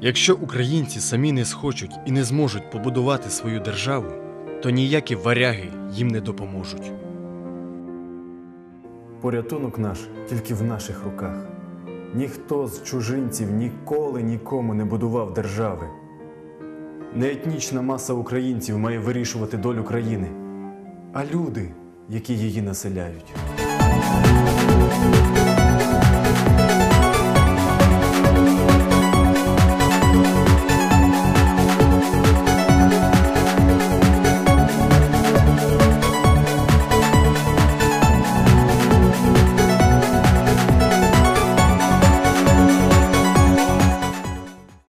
Якщо українці самі не схочуть і не зможуть побудувати свою державу, то ніякі варяги їм не допоможуть. Порятунок наш тільки в наших руках. Ніхто з чужинців ніколи нікому не будував держави. Не етнічна маса українців має вирішувати долю країни, а люди, які її населяють.